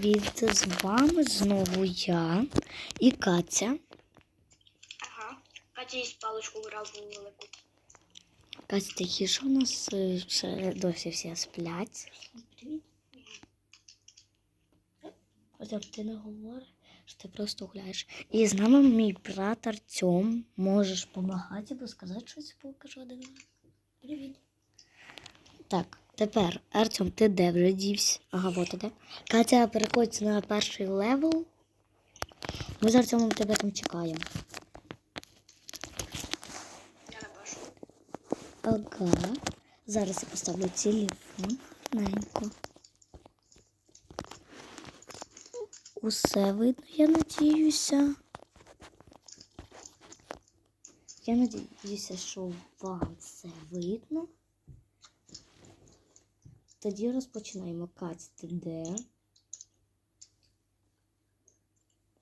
привіт! З вами знову я і Катя. Ага. Катя їсть паличку граву велику. Катя, такі що у нас е, ще досі всі сплять. Привіт. Ось як ти не говориш, що ти просто гуляєш. І з нами мій брат Артем. Можеш допомагати або сказати щось, покажу один. Привіт. Так, тепер, Артем, ти де вже дівся? Ага, от іде. Катя переходить на перший левел. Ми з Артемом тебе там чекаємо. Я на першу. Ага. Зараз я поставлю телефон. Ненько. Усе видно, я надіюся. Я надіюся, що вам все видно. Тоді розпочинаємо. Кать, ти де?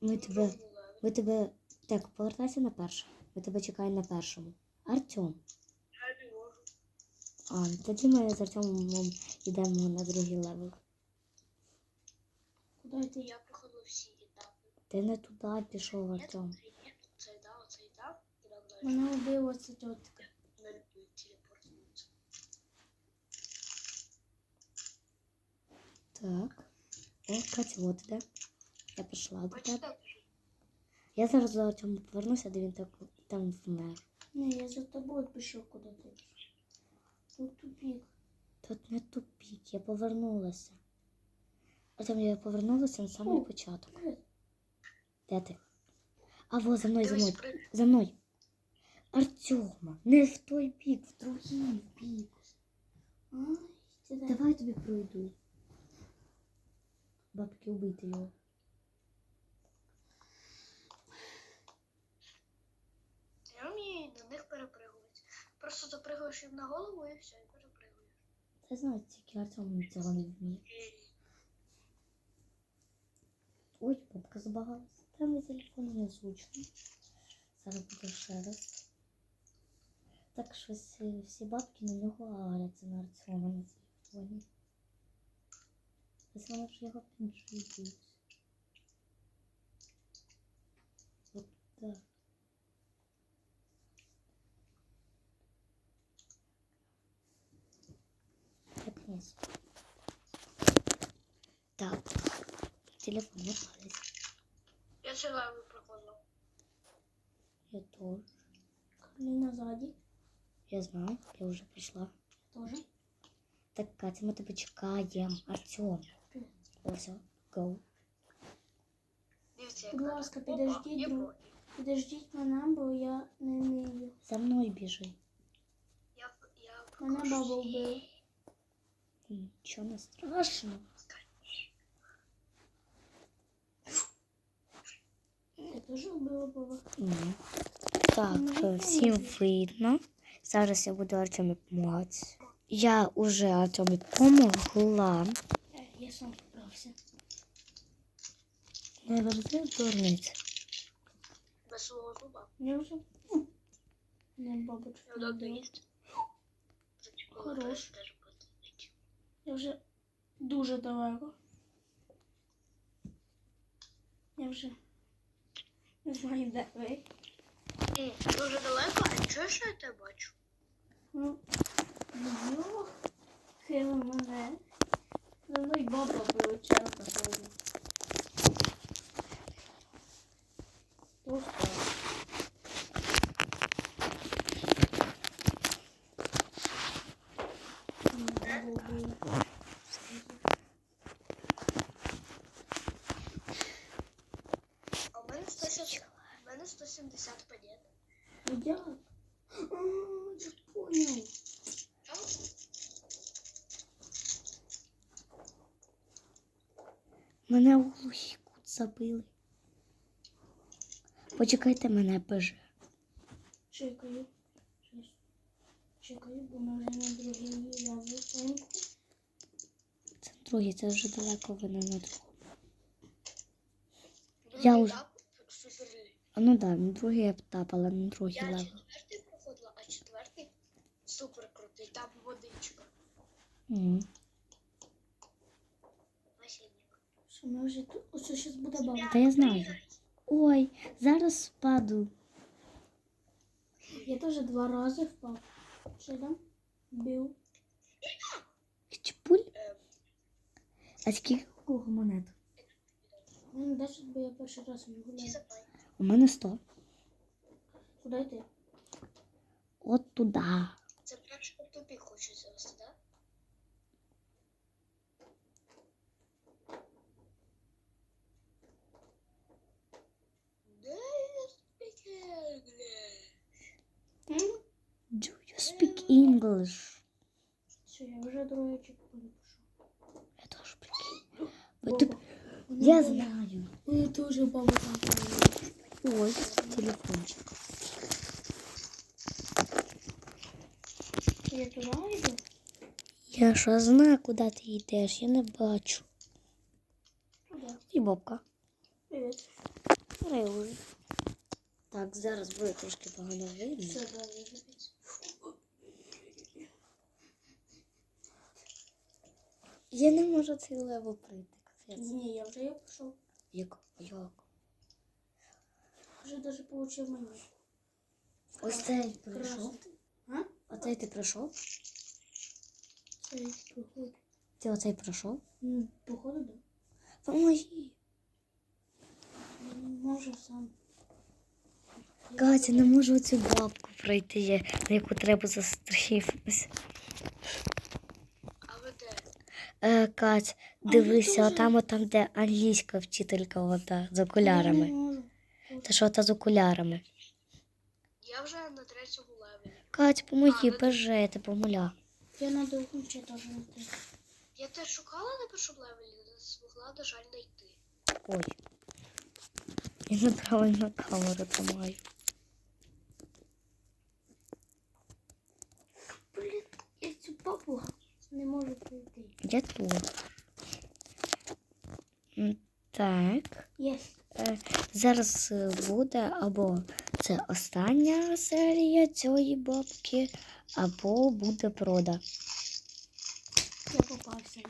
Ми тебе. Ми тебе. Так, повертайся на перше. Ми тебе чекаємо на першому. Артем. А, тоді ми з Артемом йдемо на другий левел. Куди йти? Я проходив всі етапи. Ти не туди пішов, Артем. Мене вбила ця тітка. Так. О, Катя, от іде. Я пішла до тебе. Я зараз до Артема повернуся, де він так там вмер. Ні, я за тобою пішов куди ти. Тут тупік. Тут не тупік, я повернулася. Артем, я повернулася на самий О. початок. Привіт. Де ти? А во, за мною, за мною. За мною. Артема, не в той бік, в другий бік. Ай, ти. Давай я тобі пройду. Бабки убити його. я вмію на них перепригувати. Просто запригуєш їм на голову і все, і перепригуєш. Це знаю, тільки Артем цього не вміє. Ой, бабка забагалась. Прямо на телефоні незручно. Зараз буде ще раз. Так щось е, всі бабки на нього аляться на Артема на телефоні. Ось вони вже його піджують. От так. Так, вниз. Так. Телефон не палець. Я цей левел проходив. Я тоже. Кароліна ззаді. Я знаю, я вже прийшла. Тоже. Так, Катя, ми тебе чекаємо. Артем. Ось, go. Дивіться, Будь ласка, підождіть, друг. Підождіть мене, бо я не вмію. За мною біжи. Я, я Мене баба вбила. Нічого не страшно. Я теж вбила баба. Ні. Так, е, всім видно. Зараз я буду Артемі допомагати. Я уже Артемі допомогла. Е, Я сам Не верзи дурниця. Без свого зуба. Я вже. Не. Неудобно вбила. їсти. Зачекала, Хорош. Я вже дуже далеко. Я вже не знаю, де ви. Дуже далеко, а чого ж я тебе бачу? Ну, йо, хила мене. За мною баба прилетіла сьогодні. А у мене 170, у мене 170 побед. Як? А, я понял. Мене у забили. Почекайте мене, боже. Чекаю. Чекаю, бо ми вже на другий левел. Це другий, це вже далеко видно на другому. Другий Я уже- етап. А ну да, на другий етап, але на другий Я левел. четвертий проходила, а четвертий супер крутий. Там водичка. Мгм. Що ми вже тут. Оце зараз буде баба. Та я знаю. Ой, зараз спаду. Я теж два рази впав. Що там? Бив. Чпуль. А скільки у кого монет? Ну, 10, бо я перший раз не гуляю. У мене 100. Куди йти? От туди. Це перший тупік хочу завести, так? Да? М? Do you speak English? Що, я вже другий чекпоінт пішов. Я теж прикинь. Ви тут- Баба. Я Вона знаю. Ой, дуже баба там поїде. Ось телефончик. Я туди йду? Я що знаю, куди ти йдеш, я не бачу. Туди. І бабка. Привіт. Привет. Так, зараз буде трошки погано видно. Все, далі. Я не можу цей левел пройти. капець. Ні, я вже я пішов. Як? Як? Вже навіть получив меню. Ось цей пройшов. А? Оцей ти пройшов? Це проходить. Ти оцей пройшов? Ну, походу, да. Поможи. Я не можу сам. Катя, не можу цю бабку пройти, я- на яку треба застрахіватися. Е, Кать, дивися, отам, отам, де англійська вчителька ота, з окулярами. Та що та з окулярами? Я вже на третьому левелі. Кать, помоги, А, ти- боже, я тебе помоля. Я на другому ще теж не йти. Я теж шукала на першому левелі, не змогла, на жаль, знайти. Ой. Я неправильно камеру тримаю. Блін, я цю папу не можу Я тут. Так. Є. Е, зараз буде або це остання серія цієї бабки, або буде прода. Я попався.